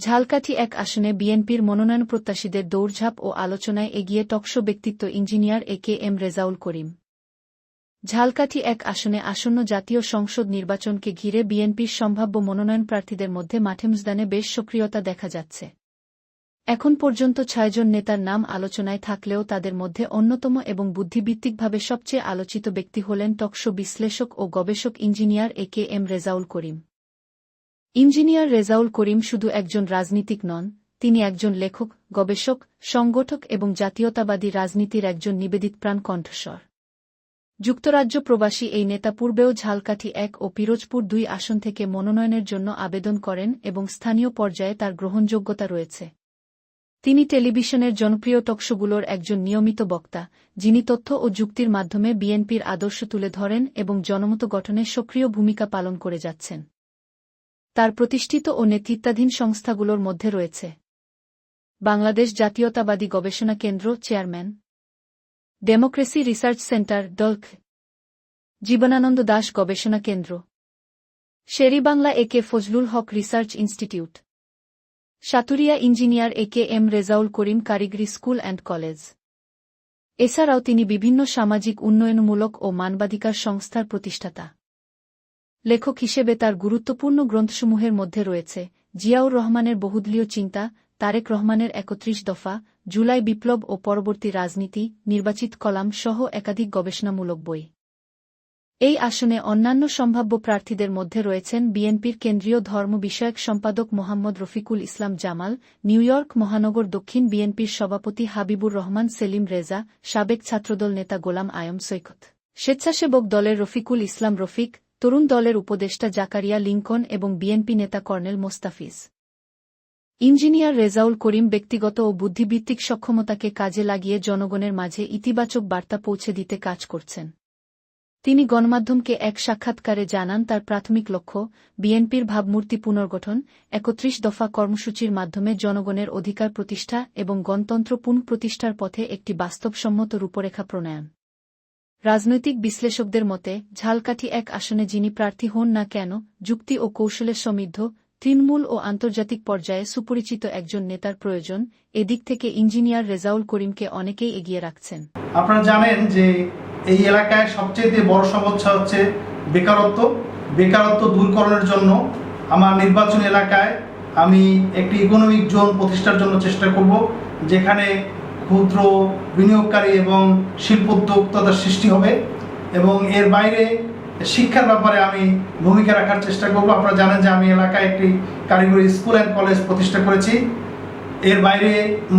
ঝালকাঠি এক আসনে বিএনপির মনোনয়ন প্রত্যাশীদের দৌড়ঝাঁপ ও আলোচনায় এগিয়ে টকশো ব্যক্তিত্ব engineer A K M Rezaul Karim. Jhalokathi এক আসনে আসন্ন জাতীয় সংসদ নির্বাচনকে ঘিরে বিএনপির সম্ভাব্য মনোনয়ন প্রার্থীদের মধ্যে মাঠেমজদানে বেশ সক্রিয়তা দেখা যাচ্ছে। এখন পর্যন্ত ছয়জন নেতার নাম আলোচনায় থাকলেও তাদের মধ্যে অন্যতম এবং বুদ্ধিভিত্তিকভাবে সবচেয়ে আলোচিত ব্যক্তি হলেন টকশো বিশ্লেষক ও গবেষক engineer A K M Rezaul Karim. Engineer Rezaul Karim শুধু একজন রাজনীতিক নন, তিনি একজন লেখক, গবেষক, সংগঠক এবং জাতীয়তাবাদী রাজনীতির একজন নিবেদিতপ্রাণ কণ্ঠস্বর। যুক্তরাজ্য প্রবাসী এই নেতা পূর্বেও ঝালকাঠি এক ও পিরোজপুর দুই আসন থেকে মনোনয়নের জন্য আবেদন করেন এবং স্থানীয় পর্যায়ে তার গ্রহণযোগ্যতা রয়েছে। তিনি টেলিভিশনের জনপ্রিয় টকশোগুলোর একজন নিয়মিত বক্তা, যিনি তথ্য ও যুক্তির মাধ্যমে বিএনপির আদর্শ তুলে ধরেন এবং জনমত গঠনে সক্রিয় ভূমিকা পালন করে যাচ্ছেন। তার প্রতিষ্ঠিত ও নেতৃত্বাধীন সংস্থাগুলোর মধ্যে রয়েছে। বাংলাদেশ জাতীয়তাবাদী গবেষণা কেন্দ্র চেয়ারম্যান। ডেমোক্রেসি রিসার্চ সেন্টার ডল্ক জীবনানন্দ দাস গবেষণা কেন্দ্র। Sherebangla A K Fazlul Huq research institute. Saturia engineer A K M Rezaul Karim কারিগরি স্কুল অ্যান্ড কলেজ। এছাড়াও তিনি বিভিন্ন সামাজিক উন্নয়নমূলক ও মানবাধিকার সংস্থার প্রতিষ্ঠাতা। লেখক হিসেবে তার গুরুত্বপূর্ণ গ্রন্থসমূহের মধ্যে রয়েছে জিয়াউর রহমানের বহুদলীয় চিন্তা, তারেক রহমানের একত্রিশ দফা, জুলাই বিপ্লব ও পরবর্তী রাজনীতি, নির্বাচিত কলাম সহ একাধিক গবেষণামূলক বই। এই আসনে অন্যান্য সম্ভাব্য প্রার্থীদের মধ্যে রয়েছেন বিএনপির কেন্দ্রীয় ধর্ম বিষয়ক সম্পাদক মোহাম্মদ রফিকুল ইসলাম জামাল, নিউ ইয়র্ক মহানগর দক্ষিণ বিএনপির সভাপতি হাবিবুর রহমান, সেলিম রেজা, সাবেক ছাত্রদল নেতা গোলাম আয়ম সৈকত। স্বেচ্ছাসেবক দলের রফিকুল ইসলাম রফিক তরুণ দলের উপদেষ্টা জাকারিয়া লিঙ্কন এবং বিএনপি নেতা কর্নেল মোস্তাফিজ। ইঞ্জিনিয়ার রেজাউল করিম ব্যক্তিগত ও বুদ্ধিভিত্তিক সক্ষমতাকে কাজে লাগিয়ে জনগণের মাঝে ইতিবাচক বার্তা পৌঁছে দিতে কাজ করছেন। তিনি গণমাধ্যমকে এক সাক্ষাৎকারে জানান, তার প্রাথমিক লক্ষ্য, বিএনপির ভাবমূর্তি পুনর্গঠন, একত্রিশ দফা কর্মসূচির মাধ্যমে জনগণের অধিকার প্রতিষ্ঠা এবং গণতন্ত্র পুনঃপ্রতিষ্ঠার পথে একটি বাস্তবসম্মত রূপরেখা প্রণয়ন। রাজনৈতিক বিশ্লেষকদের মতে, ঝালকাঠি এক আসনে যিনি প্রার্থী হন না কেন, যুক্তি ও কৌশলের সমৃদ্ধ, তৃণমূল ও আন্তর্জাতিক পর্যায়ে সুপরিচিত একজন নেতার প্রয়োজন, এদিক থেকে ইঞ্জিনিয়ার রেজাউল করিমকে অনেকেই এগিয়ে রাখছেন। আপনারা জানেন যে এই এলাকায় সবচেয়ে বড় সমস্যা হচ্ছে বেকারত্ব। বেকারত্ব দূরকরণের জন্য আমার নির্বাচনী এলাকায় আমি একটি ইকোনমিক জোন প্রতিষ্ঠার জন্য চেষ্টা করব, যেখানে ক্ষুদ্র বিনিয়োগকারী এবং শিল্পোদ্যোক্তার সৃষ্টি হবে এবং এর বাইরে শিক্ষার ব্যাপারে আমি ভূমিকা রাখার চেষ্টা করব। আপনারা জানেন যে আমি এলাকায় একটি কারিগরি স্কুল অ্যান্ড কলেজ প্রতিষ্ঠা করেছি। এর বাইরে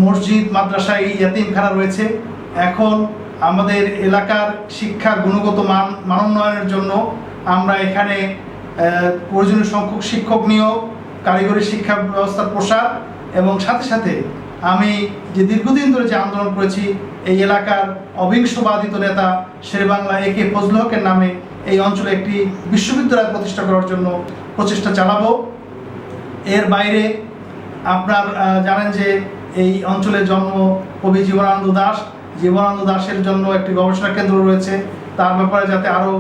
মসজিদ, মাদ্রাসা, এই ইয়াতিমখানা রয়েছে। এখন আমাদের এলাকার শিক্ষার গুণগত মান, মানোন্নয়নের জন্য আমরা এখানে প্রয়োজনীয় সংখ্যক শিক্ষক নিয়োগ, কারিগরি শিক্ষা ব্যবস্থার প্রসার এবং সাথে সাথে আমি যে দীর্ঘদিন ধরে যে আন্দোলন করেছি, এই এলাকার অবিংশবাদিত নেতা শেরবাংলা এ কে ফজল হকের নামে এই অঞ্চলে একটি বিশ্ববিদ্যালয় প্রতিষ্ঠা করার জন্য প্রচেষ্টা চালাবো। এর বাইরে আপনার জানেন যে এই অঞ্চলে জন্ম কবি জীবনানন্দ দাস। জীবনানন্দ দাসের জন্য একটি গবেষণা কেন্দ্র রয়েছে। তার ব্যাপারে যাতে আরও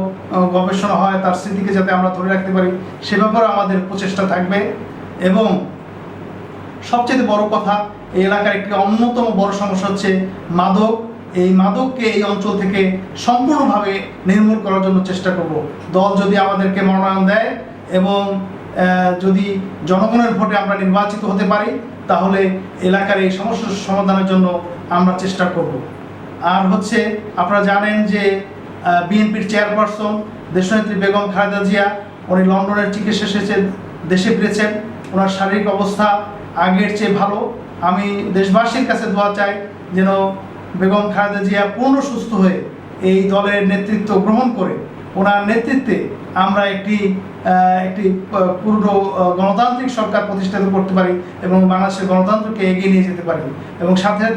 গবেষণা হয়, তার স্মৃতিকে যাতে আমরা ধরে রাখতে পারি, সে ব্যাপারে আমাদের প্রচেষ্টা থাকবে। এবং সবচেয়ে বড় কথা, এই এলাকার একটি অন্যতম বড় সমস্যা হচ্ছে মাদক। এই মাদককে এই অঞ্চল থেকে সম্পূর্ণভাবে নির্মূল করার জন্য চেষ্টা করব। দল যদি আমাদেরকে মনোনয়ন দেয় এবং যদি জনগণের ভোটে আমরা নির্বাচিত হতে পারি, তাহলে এলাকার এই সমস্যার সমাধানের জন্য আমরা চেষ্টা করব। আর হচ্ছে, আপনারা জানেন যে বিএনপির চেয়ারপারসন দেশনেত্রী বেগম খালেদা জিয়া, উনি লন্ডনের চিকিৎসা শেষে দেশে ফিরেছেন। ওনার শারীরিক অবস্থা আগের চেয়ে ভালো। আমি দেশবাসীর কাছে দোয়া চাই যেন বেগম খালেদা জিয়া পূর্ণ সুস্থ হয়ে এই দলের নেতৃত্ব গ্রহণ করে। ওনার নেতৃত্বে আমরা একটি একটি পূর্ণ গণতান্ত্রিক সরকার প্রতিষ্ঠিত করতে পারি এবং বাংলাদেশের গণতন্ত্রকে এগিয়ে নিয়ে যেতে পারি। এবং সাথে সাথে